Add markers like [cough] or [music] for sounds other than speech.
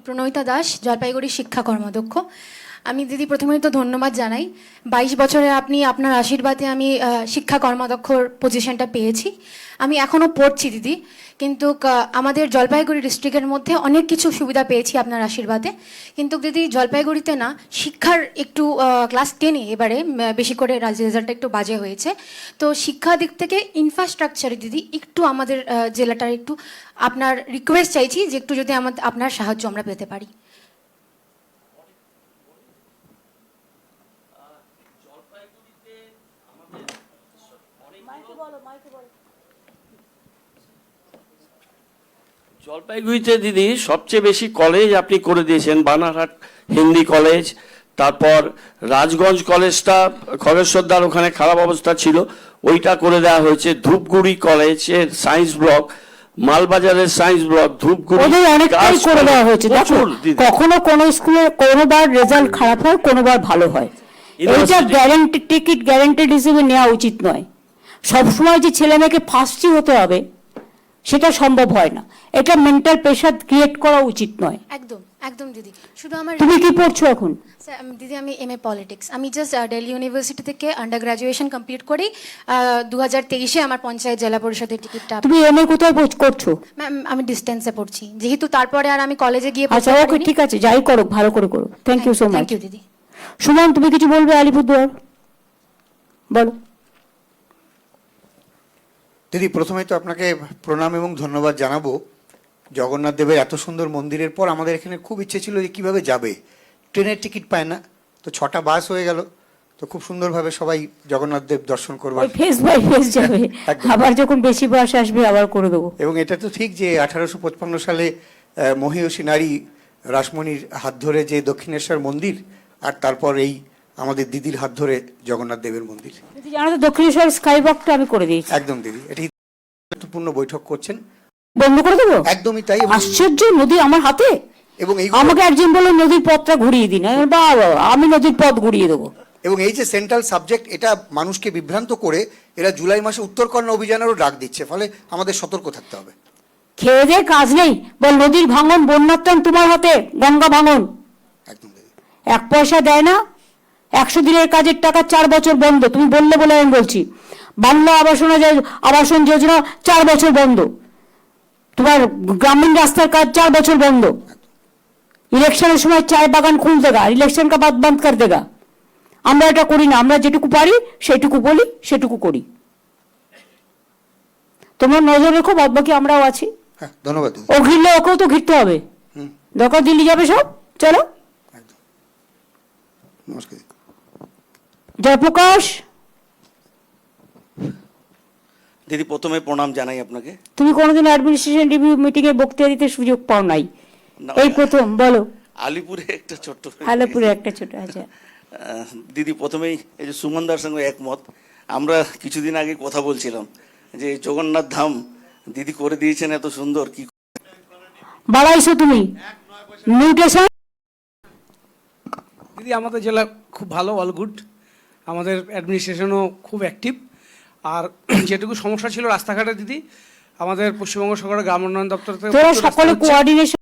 প্রণয়িতা দাস জলপাইগুড়ি শিক্ষা কর্মদক্ষ আমি দিদি প্রথমেই তো ধন্যবাদ জানাই। বাইশ বছরে আপনি আপনার আশীর্বাদে আমি শিক্ষা কর্মাধ্যক্ষর পজিশনটা পেয়েছি। আমি এখনও পড়ছি দিদি, কিন্তু আমাদের জলপাইগুড়ি ডিস্ট্রিক্টের মধ্যে অনেক কিছু সুবিধা পেয়েছি আপনার আশীর্বাদে। কিন্তু দিদি, জলপাইগুড়িতে না, শিক্ষার একটু ক্লাস টেনে এবারে বেশি করে রেজাল্টটা একটু বাজে হয়েছে। তো শিক্ষা দিক থেকে ইনফ্রাস্ট্রাকচারে দিদি, একটু আমাদের জেলাটার একটু আপনার রিকোয়েস্ট চাইছি যে একটু যদি আমাদের আপনার সাহায্য আমরা পেতে পারি। জলপাইগুড়িতে দিদি সবচেয়ে বেশি কলেজ আপনি করে দিয়েছেন বানারহাট হিন্দি কলেজ তারপর রাজগঞ্জ কলেজটা খগেশ্বরদার ওখানে খারাপ অবস্থা ছিল ওইটা করে দেওয়া হয়েছে। ধূপগুড়ি কলেজের সায়েন্স ব্লক মালবাজারের সায়েন্স ব্লক ধূপগুড়ি ওদের অনেকটাই করে দেওয়া হয়েছে। দেখো কখনো কোনো স্কুলে কোনোবার রেজাল্ট খারাপ হয় কোনোবার ভালো হয়। এইটা University- গ্যারান্টি টিকিট গ্যারান্টেড হিসেবে নেওয়া উচিত নয়। সবসময় যে ছেলে মেয়েকে ফার্স্টই হতে হবে সেটা সম্ভব হয় না। এটা মেন্টাল প্রেশার ক্রিয়েট করা উচিত নয়। একদম একদম দিদি। শুধু আমার তুমি কি পড়ছো এখন? দিদি আমি এম এ পলিটিক্স আমি জাস্ট দিল্লি ইউনিভার্সিটি থেকে আন্ডার গ্রাজুয়েশন কমপ্লিট করেই দু হাজার তেইশে আমার পঞ্চায়েত জেলা পরিষদের টিকিটটা তুমি এম এ কোথায় করছ? ম্যাম আমি ডিস্টেন্সে পড়ছি। যেহেতু তারপরে আর আমি কলেজে গিয়ে আচ্ছা ওকে ঠিক আছে যাই করো ভালো করে করো। Thank you so much thank you দিদি। সুমন তুমি কিছু বলবে আলিপুরদুয়ার? বলো। দিদি প্রথমে তো আপনাকে প্রণাম এবং ধন্যবাদ জানাব। জগন্নাথ দেবের এত সুন্দর মন্দিরের পর আমাদের এখানে খুব ইচ্ছে ছিল যে কীভাবে যাবে। ট্রেনের টিকিট পায় না তো ছটা বাস হয়ে গেল। তো খুব সুন্দরভাবে সবাই জগন্নাথ দেব দর্শন করবার ওই ফেস বাই ফেস যাবে। [laughs] আবার যখন বেশি বাস আসবে আবার করে দেবো। এবং এটা তো ঠিক যে আঠারোশো পঁচপান্ন সালে মহীয়সী নারী রাসমণির হাত ধরে যে দক্ষিণেশ্বর মন্দির আর তারপর এই আমাদের দিদির হাত ধরে জগন্নাথ দেবের মন্দির। যদি জানো তো দক্ষিণেশ্বর স্কাই ওয়াকটা আমি করে দিয়েছি। একদম দিদি এটি গুরুত্বপূর্ণ বৈঠক করছেন। বন্ধ করে দেবো? একদমই তাই আশ্চর্য নদী আমার হাতে? এবং এই আমাকে একজন বলে নদীর পথটা ঘুরিয়ে দিন। আমি নদীর পথ ঘুরিয়ে দেবো। এবং এই যে সেন্ট্রাল সাবজেক্ট এটা মানুষকে বিভ্রান্ত করে এরা জুলাই মাসে উত্তরকন্যা অভিযানেরও ডাক দিচ্ছে ফলে আমাদের সতর্ক থাকতে হবে। খেয়ে দিয়ে কাজ নেই। বল নদীর ভাঙন বন্যার তোমার হাতে গঙ্গা ভাঙন। একদম এক পয়সা দেয় না একশো দিনের কাজের টাকা চার বছর বন্ধ। তুমি বললে বলে আমি বলছি। বাংলা আবাসন আবাসন যোজনা চার বছর বন্ধ। তোমার গ্রামীণ রাস্তার কাজ চার বছর বন্ধ। ইলেকশনের সময় চায় বাগান খুল দেগা ইলেকশন কা বাদ বন্ধ কর দেগা আমরা এটা করি না আমরা যেটুকু পারি সেটুকু বলি সেটুকু করি। তোমার নজর রেখো বাদ বাকি আমরাও আছি। হ্যাঁ ধন্যবাদ। ও ঘিরলে ওকেও তো ঘিরতে হবে। দরকার দিল্লি যাবে সব চলো। নমস্কার দিদি। জয়প্রকাশ? দিদি প্রথমে প্রণাম জানাই আপনাকে। তুমি কোনোদিন অ্যাডমিনিস্ট্রেশন রিভিউ মিটিং এ বক্তৃতা দিতে সুযোগ পাও নাই। এই প্রথম বলো। আলিপুরে একটা ছোট্ট [laughs] আলাপুরে একটা ছোট আছে আহ, দিদি প্রথমেই এই যে সুমনদার সঙ্গে একমত। আমরা কিছুদিন আগে কথা বলছিলাম যে জগন্নাথ ধাম দিদি করে দিয়েছেন এত সুন্দর কি বাড়াইছো তুমি? মিউটেশন দিদি আমাদের জেলা খুব ভালো অল গুড আমাদের অ্যাডমিনিস্ট্রেশনও খুব অ্যাক্টিভ আর [clears throat] যেটুকু সমস্যা ছিল রাস্তাঘাটে দিদি আমাদের পশ্চিমবঙ্গ সরকারের গ্রাম উন্নয়ন দপ্তর থেকে সকলে কোঅর্ডিনেশন